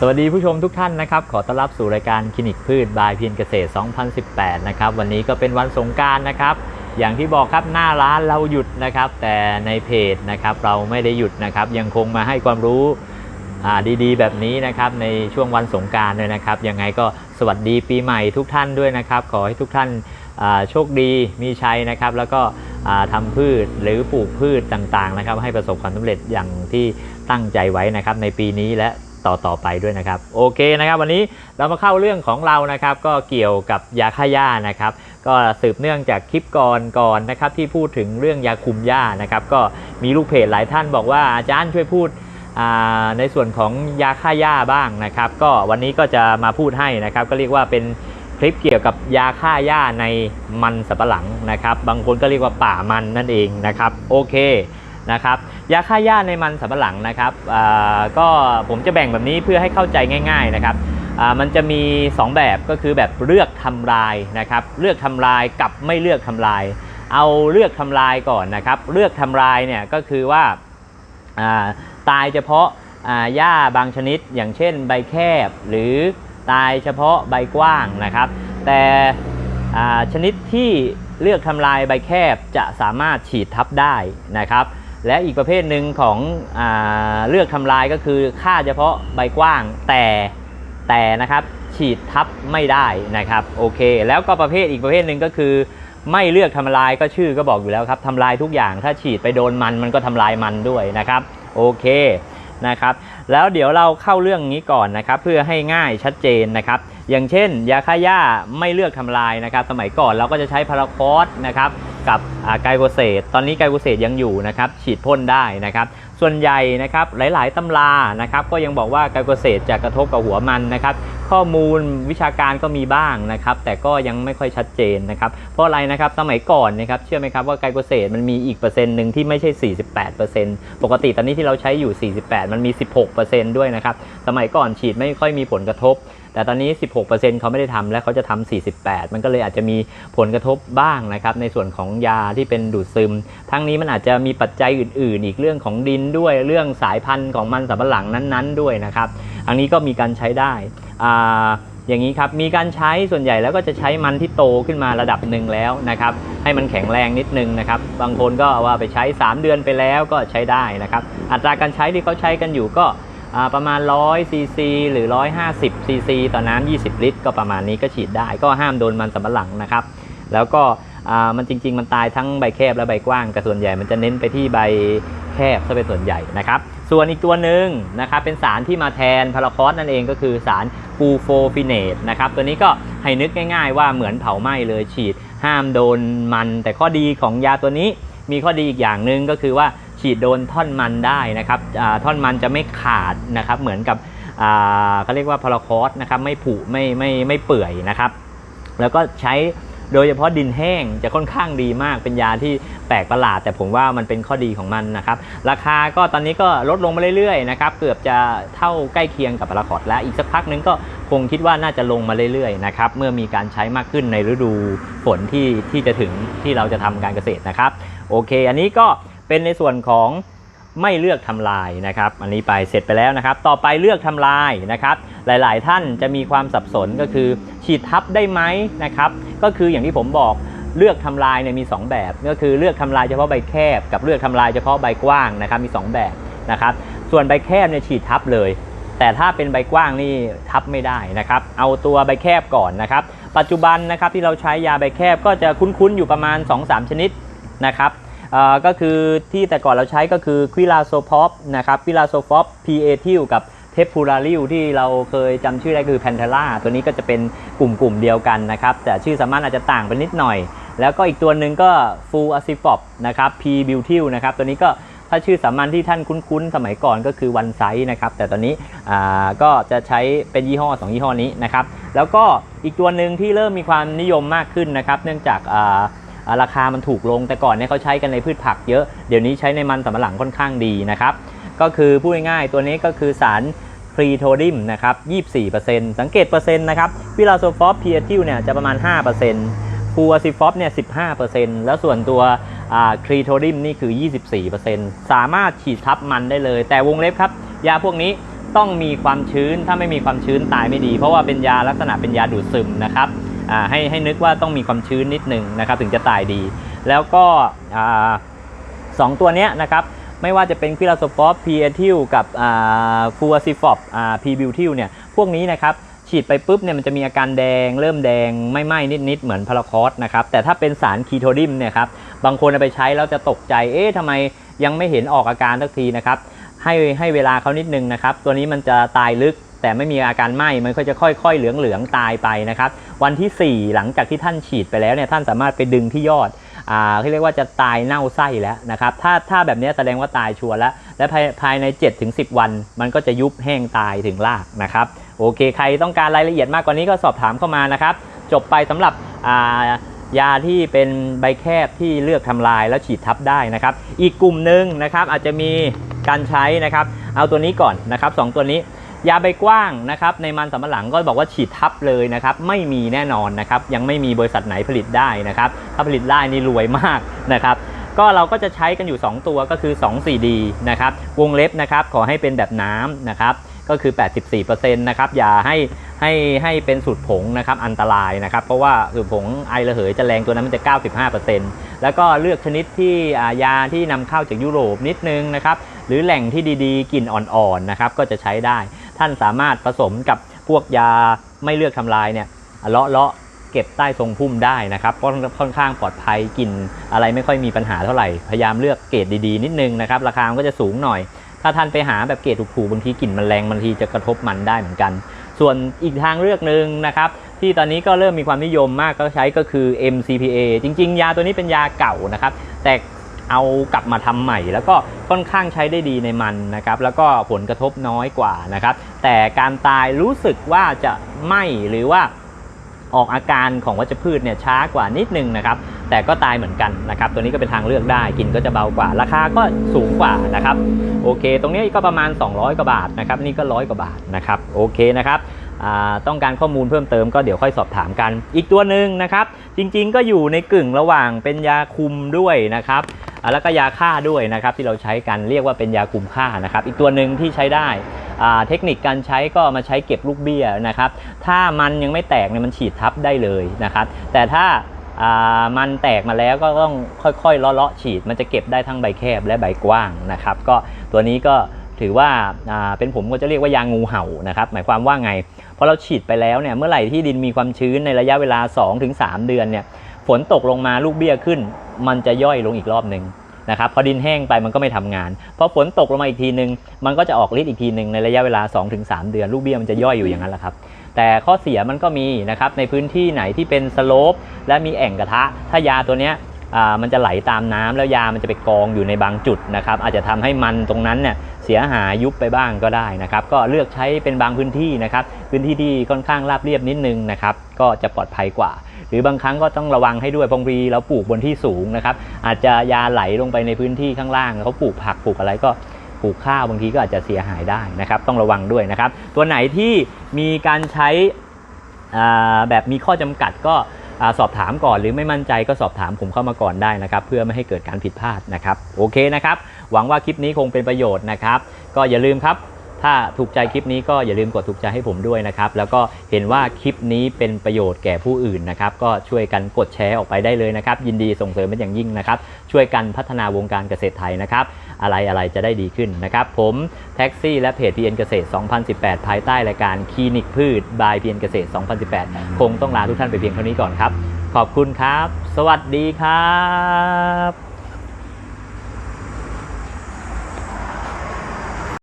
สวัสดีผู้ชมทุกท่านนะครับ ขอต้อนรับสู่รายการคลินิกพืชบายเพียรเกษตร 2018 นะครับ วันนี้ก็เป็นวันสงการนะครับ อย่างที่บอกครับหน้าร้านเราหยุดนะครับ แต่ในเพจนะครับเราไม่ได้หยุดนะครับ ยังคงมาให้ความรู้ดีๆ แบบนี้นะครับในช่วงวันสงการด้วยนะครับ ยังไงก็สวัสดีปีใหม่ทุกท่านด้วยนะครับ ขอให้ทุกท่านโชคดีมีชัยนะครับ แล้วก็อ่าทำพืชหรือปลูกพืชต่างๆนะครับ ให้ประสบความสำเร็จอย่างที่ตั้งใจไว้นะครับในปีนี้และ ต่อต่อไปด้วยนะครับ โอเคนะครับ วันนี้เรามาเข้าเรื่องของเรานะครับ ก็เกี่ยวกับยาฆ่าหญ้านะครับ ก็สืบเนื่องจากคลิปก่อนก่อนนะครับ ที่พูดถึงเรื่องยาคุมหญ้านะครับ ก็มีลูกเพจหลายท่านบอกว่าอาจารย์ช่วยพูดในส่วนของยาฆ่าหญ้าบ้างนะครับ ก็วันนี้ก็จะมาพูดให้นะครับ ก็เรียกว่าเป็นคลิปเกี่ยวกับยาฆ่าหญ้าในมันสับปะหลังนะครับ บางคนก็เรียกว่าป่ามันนั่นเองนะครับ โอเคนะครับ ยาฆ่าหญ้าในมันสำปะหลังนะครับอ่าก็ผมจะแบ่งแบบนี้เพื่อให้เข้าใจง่าย ๆนะครับอ่ามันจะมี 2 แบบก็คือแบบเลือกทำลายนะครับ เลือกทำลายกับไม่เลือกทำลาย เอาเลือกทำลายก่อนนะครับ เลือกทำลายเนี่ยก็คือว่าอ่าตายเฉพาะอ่าหญ้าบางชนิด อย่างเช่นใบแคบ หรือตายเฉพาะใบกว้างนะครับ แต่อ่าชนิดที่เลือกทำลายใบแคบจะสามารถฉีดทับได้นะครับ และอีกประเภทหนึ่งของอเลือกทำลายก็คือฆ่าเฉพาะใบกว้างแต่แต่นะครับฉีดทับไม่ได้นะครับโอเค แล้วก็ประเภทอีกประเภทหนึ่งก็คือ ไม่เลือกทำลายก็ชื่อก็บอกอยู่แล้วครับทำลายทุกอย่างถ้าฉีดไปโดนมันมันก็ทำลายมันด้วยนะครับโอเคนะครับแล้วเดี๋ยวเราเข้าเรื่องนี้ก่อนนะครับเพื่อให้ง่ายชัดเจนนะครับอย่างเช่น ยาฆ่าหญ้าไม่เลือกทำลายนะครับ สมัยก่อนเราก็จะใช้พาราคอสนะครับ กับไกลโคเซตตอนนี้ไกลโคเซตยังอยู่นะครับฉีดพ่นได้นะครับส่วนใหญ่นะครับหลาย ๆตำรานะครับก็ยังบอกว่าไกลโคเซตจะกระทบกับหัวมันนะครับข้อมูลวิชาการก็มีบ้างนะครับแต่ก็ยังไม่ค่อยชัดเจนนะครับเพราะอะไรนะครับสมัยก่อนนะครับเชื่อไหมครับว่าไกลโคเซตมันมีอีกเปอร์เซ็นต์หนึ่งที่ไม่ใช่ 48%ปกติตอนนี้ที่เราใช้อยู่ 48 มันมี 16%ด้วยนะครับสมัยก่อนฉีดไม่ค่อยมีผลกระทบ แต่ตอนนี้ 16%เขาไม่ได้ทำและเขาจะทำ48 มันก็เลยอาจจะมีผลกระทบบ้างนะครับในส่วนของยาที่เป็นดูดซึม ทั้งนี้มันอาจจะมีปัจจัยอื่น ๆ อีกเรื่องของดินด้วยเรื่องสายพันธุ์ของมันสำปะหลังนั้น ๆ ด้วยนะครับ อันนี้ก็มีการใช้ได้อ่าอย่างนี้ครับ มีการใช้ส่วนใหญ่แล้วก็จะใช้มันที่โตขึ้นมาระดับหนึ่งแล้วนะครับ ให้มันแข็งแรงนิดนึงนะครับ บางคนก็ว่าไปใช้ 3 เดือนไปแล้วก็ใช้ได้นะครับ อัตราการใช้ที่เขาใช้กันอยู่ก็ ประมาณ100ซีซีหรือ 150ซีซีต่อน้ำ20 ลิตร ก็ประมาณนี้ก็ฉีดได้ ก็ห้ามโดนมันสำปะหลังนะครับ แล้วก็มันจริง ๆ มันตายทั้งใบแคบและใบกว้าง แต่ส่วนใหญ่มันจะเน้นไปที่ใบแคบซะเป็นส่วนใหญ่นะครับ ส่วนอีกตัวหนึ่งนะครับเป็นสารที่มาแทนพาราคอสนั่นเองก็คือสารฟูโฟฟิเนตนะครับตัวนี้ก็ให้นึกง่าย ๆ ว่าเหมือนเผาไหม้เลยฉีดห้ามโดนมัน แต่ข้อดีของยาตัวนี้มีข้อดีอีกอย่างหนึ่งก็คือว่า ฉีดโดนท่อนมันได้นะครับท่อนมันจะไม่ขาดนะครับ เหมือนกับเขาเรียกว่าพาราคอสนะครับไม่ผุไม่ไม่ไม่เปื่อยนะครับ แล้วก็ใช้โดยเฉพาะดินแห้งจะค่อนข้างดีมากเป็นยาที่แปลกประหลาด แต่ผมว่ามันเป็นข้อดีของมันนะครับ ราคาก็ตอนนี้ก็ลดลงมาเรื่อยๆนะครับเกือบจะเท่าใกล้เคียงกับพาราคอตแล้วอีกสักพักนึงก็คงคิดว่าน่าจะลงมาเรื่อยๆนะครับเมื่อมีการใช้มากขึ้นในฤดูฝนที่ที่จะถึงที่เราจะทำการเกษตรนะครับ โอเค อันนี้ก็ เป็นในส่วนของไม่เลือกทำลายนะครับ อันนี้ไปเสร็จไปแล้วนะครับ ต่อไปเลือกทำลายนะครับ หลายๆ ท่านจะมีความสับสนก็คือฉีดทับได้ไหมนะครับ ก็คืออย่างที่ผมบอกเลือกทำลายเนี่ยมี 2 แบบ ก็คือเลือกทำลายเฉพาะใบแคบ กับเลือกทำลายเฉพาะใบกว้างนะครับมี 2 แบบนะครับ ส่วนใบแคบเนี่ยฉีดทับเลย แต่ถ้าเป็นใบกว้างนี่ทับไม่ได้นะครับ เอาตัวใบแคบก่อนนะครับ ปัจจุบันนะครับที่เราใช้ยาใบแคบก็จะคุ้นๆอยู่ประมาณ 2-3 ชนิดนะครับ ก็คือที่แต่ก่อนเราใช้ก็คือควิลาโซพอปนะครับควิลาโซฟอปพีเอทิลกับเทปพูราริลที่เราเคยจำชื่อได้คือแพนเทล่าตัวนี้ก็จะเป็นกลุ่มกลุ่มเดียวกันนะครับ แต่ชื่อสามารถอาจจะต่างไปนิดหน่อย แล้วก็อีกตัวหนึ่งก็ฟูอะซิฟอปนะครับพีบิวทิลนะครับตัวนี้ก็ถ้าชื่อสามัญที่ท่านคุ้นๆ สมัยก่อนก็คือวันไซนะครับ แต่ตอนนี้ก็จะใช้เป็นยี่ห้อ 2 ยี่ห้อนี้นะครับ แล้วก็อีกตัวหนึ่งที่เริ่มมีความนิยมมากขึ้นนะครับ เนื่องจาก ราคามันถูกลง แต่ก่อนเนี่ยเขาใช้กันในพืชผักเยอะ เดี๋ยวนี้ใช้ในมันสำปะหลังค่อนข้างดีนะครับ ก็คือพูดง่ายๆตัวนี้ก็คือสารครีโทดิมนะครับ 24%สังเกตเปอร์เซ็นต์นะครับ วิลาโซฟอสเพียทิลเนี่ยจะประมาณ 5%ฟูอะซิฟอสเนี่ย 15%แล้วส่วนตัวครีโทดิมนี่คือ 24%สามารถฉีดทับมันได้เลย แต่วงเล็บครับ ยาพวกนี้ต้องมีความชื้น ถ้าไม่มีความชื้นตายไม่ดี เพราะว่าเป็นยาลักษณะเป็นยาดูดซึมนะครับ ให้ให้นึกว่าต้องมีความชื้นนิดหนึ่งนะครับถึงจะตายดี แล้วก็สองตัวนี้นะครับไม่ว่าจะเป็นควิลาโซฟอฟพีเอทิลกับฟูอาซิฟอปพีบิวทิลเนี่ยพวกนี้นะครับฉีดไปปุ๊บเนี่ยมันจะมีอาการแดง เริ่มแดงไม่ไหม้นิด ๆ เหมือนพาราคอสนะครับแต่ถ้าเป็นสารคีโทดิมเนี่ยครับบางคนเอาไปใช้แล้วจะตกใจเอ๊ะทำไมยังไม่เห็นออกอาการสักทีนะครับให้ให้เวลาเขานิดนึงนะครับ ตัวนี้มันจะตายลึก แต่ไม่มีอาการไหม้มันก็จะค่อยๆ เหลืองๆตายไปนะครับ วันที่ 4 หลังจากที่ท่านฉีดไปแล้วเนี่ยท่านสามารถไปดึงที่ยอดอ่าเขาเรียกว่าจะตายเน่าไส้แล้วนะครับ ถ้าถ้าแบบนี้แสดงว่าตายชัวร์แล้ว และภายภายใน 7-10 วัน มันก็จะยุบแห้งตายถึงรากนะครับโอเค ใครต้องการรายละเอียดมากกว่านี้ก็สอบถามเข้ามานะครับ จบไปสำหรับอ่ายาที่เป็นใบแคบที่เลือกทำลายแล้วฉีดทับได้นะครับ อีกกลุ่มหนึ่งนะครับอาจจะมีการใช้นะครับ เอาตัวนี้ก่อนนะครับสองตัวนี้ ยาใบกว้างนะครับในมันสำปะหลังก็บอกว่าฉีดทับเลยนะครับไม่มีแน่นอนนะครับยังไม่มีบริษัทไหนผลิตได้นะครับถ้าผลิตได้นี่รวยมากนะครับก็เราก็จะใช้กันอยู่ 2 ตัวก็คือ 2 4D นะครับวงเล็บนะครับขอให้เป็นแบบน้ำนะครับก็คือ 84%นะครับอย่าให้ให้ให้เป็นสูตรผงนะครับอันตรายนะครับเพราะว่าสูตรผงไอระเหยจะแรงตัวนั้นมันจะ 95%แล้วก็เลือกชนิดที่ยาที่นำเข้าจากยุโรปนิดนึงนะครับหรือแหล่งที่ดีๆกลิ่นอ่อนๆนะครับก็จะใช้ได้ ท่านสามารถผสมกับพวกยาไม่เลือกทำลายเนี่ยเลาะเลาะเก็บใต้ทรงพุ่มได้นะครับก็ค่อนข้างปลอดภัยกลิ่นอะไรไม่ค่อยมีปัญหาเท่าไหร่ พยายามเลือกเกรดดีๆ นิดนึงนะครับ ราคามันก็จะสูงหน่อย ถ้าท่านไปหาแบบเกรดถูกๆบางทีกลิ่นมันแรงบางทีจะกระทบมันได้เหมือนกัน ส่วนอีกทางเลือกหนึ่งนะครับที่ตอนนี้ก็เริ่มมีความนิยมมากก็ใช้ก็คือ MCPA จริง ๆ ยาตัวนี้เป็นยาเก่านะครับ แต่ เอากลับมาทำใหม่ แล้วก็ค่อนข้างใช้ได้ดีในมันนะครับ แล้วก็ผลกระทบน้อยกว่านะครับ แต่การตายรู้สึกว่าจะไหมหรือว่าออกอาการของวัชพืชเนี่ยช้ากว่านิดนึงนะครับ แต่ก็ตายเหมือนกันนะครับ ตัวนี้ก็เป็นทางเลือกได้กินก็จะเบากว่า ราคาก็สูงกว่านะครับ โอเค ตรงนี้ก็ประมาณ 200 กว่าบาทนะครับ นี่ก็ร้อยกว่าบาทนะครับ โอเคนะครับต้องการข้อมูลเพิ่มเติมก็เดี๋ยวค่อยสอบถามกัน อีกตัวหนึ่งนะครับ จริงๆก็อยู่ในกึ่งระหว่างเป็นยาคุมด้วยนะครับ แล้วก็ยาฆ่าด้วยนะครับที่เราใช้กันเรียกว่าเป็นยาคุมฆ่านะครับอีกตัวหนึ่งที่ใช้ได้เทคนิคการใช้ก็มาใช้เก็บลูกเบี้ยนะครับถ้ามันยังไม่แตกเนี่ยมันฉีดทับได้เลยนะครับแต่ถ้ามันแตกมาแล้วก็ต้องค่อยๆเลาะๆฉีด มันจะเก็บได้ทั้งใบแคบและใบกว้างนะครับก็ตัวนี้ก็ถือว่าอ่าเป็นผมก็จะเรียกว่ายางงูเห่านะครับหมายความว่าไงพอเราฉีดไปแล้วเนี่ยเมื่อไหร่ที่ดินมีความชื้นในระยะเวลา 2-3 เดือนเนี่ย ฝนตกลงมาลูกเบี้ยขึ้น มันจะย่อยลงอีกรอบหนึ่งนะครับพอดินแห้งไปมันก็ไม่ทำงานพอฝนตกลงมาอีกทีหนึ่งมันก็จะออกฤทธิ์อีกทีหนึ่งในระยะเวลา 2-3 เดือน ลูกเบี้ยมันจะย่อยอยู่อย่างนั้นแหละครับแต่ข้อเสียมันก็มีนะครับในพื้นที่ไหนที่เป็นสโลปและมีแอ่งกระทะ ถ้ายาตัวเนี้ยอ่ามันจะไหลตามน้ำแล้วยามันจะไปกองอยู่ในบางจุดนะครับอาจจะทำให้มันตรงนั้นเนี่ยเสียหายยุบไปบ้างก็ได้นะครับก็เลือกใช้เป็นบางพื้นที่นะครับพื้นที่ที่ค่อนข้างราบเรียบนิดนึงนะครับก็จะปลอดภัยกว่า หรือบางครั้งก็ต้องระวังให้ด้วยบางทีเราปลูกบนที่สูงนะครับอาจจะยาไหลลงไปในพื้นที่ข้างล่างเขาปลูกผักปลูกอะไรก็ปลูกข้าวบางทีก็อาจจะเสียหายได้นะครับ ต้องระวังด้วยนะครับ ตัวไหนที่มีการใช้แบบมีข้อจำกัดก็อสอบถามก่อน หรือไม่มั่นใจก็สอบถามผมเข้ามาก่อนได้นะครับ เพื่อไม่ให้เกิดการผิดพลาดนะครับ โอเคนะครับ หวังว่าคลิปนี้คงเป็นประโยชน์นะครับ ก็อย่าลืมครับ ถ้าถูกใจคลิปนี้ก็อย่าลืมกดถูกใจให้ผมด้วยนะครับ แล้วก็เห็นว่าคลิปนี้เป็นประโยชน์แก่ผู้อื่นนะครับ ก็ช่วยกันกดแชร์ออกไปได้เลยนะครับ ยินดีส่งเสริมเป็นอย่างยิ่งนะครับ ช่วยกันพัฒนาวงการเกษตรไทยนะครับ อะไรอะไรจะได้ดีขึ้นนะครับ ผมแท็กซี่และเพจ PN เอ็นเกษตร 2018 ภายใต้รายการคลินิกพืช by PN เกษตร 2018 คงต้องลาทุกท่านไปเพียงเท่านี้ก่อนครับ ขอบคุณครับ สวัสดีครับ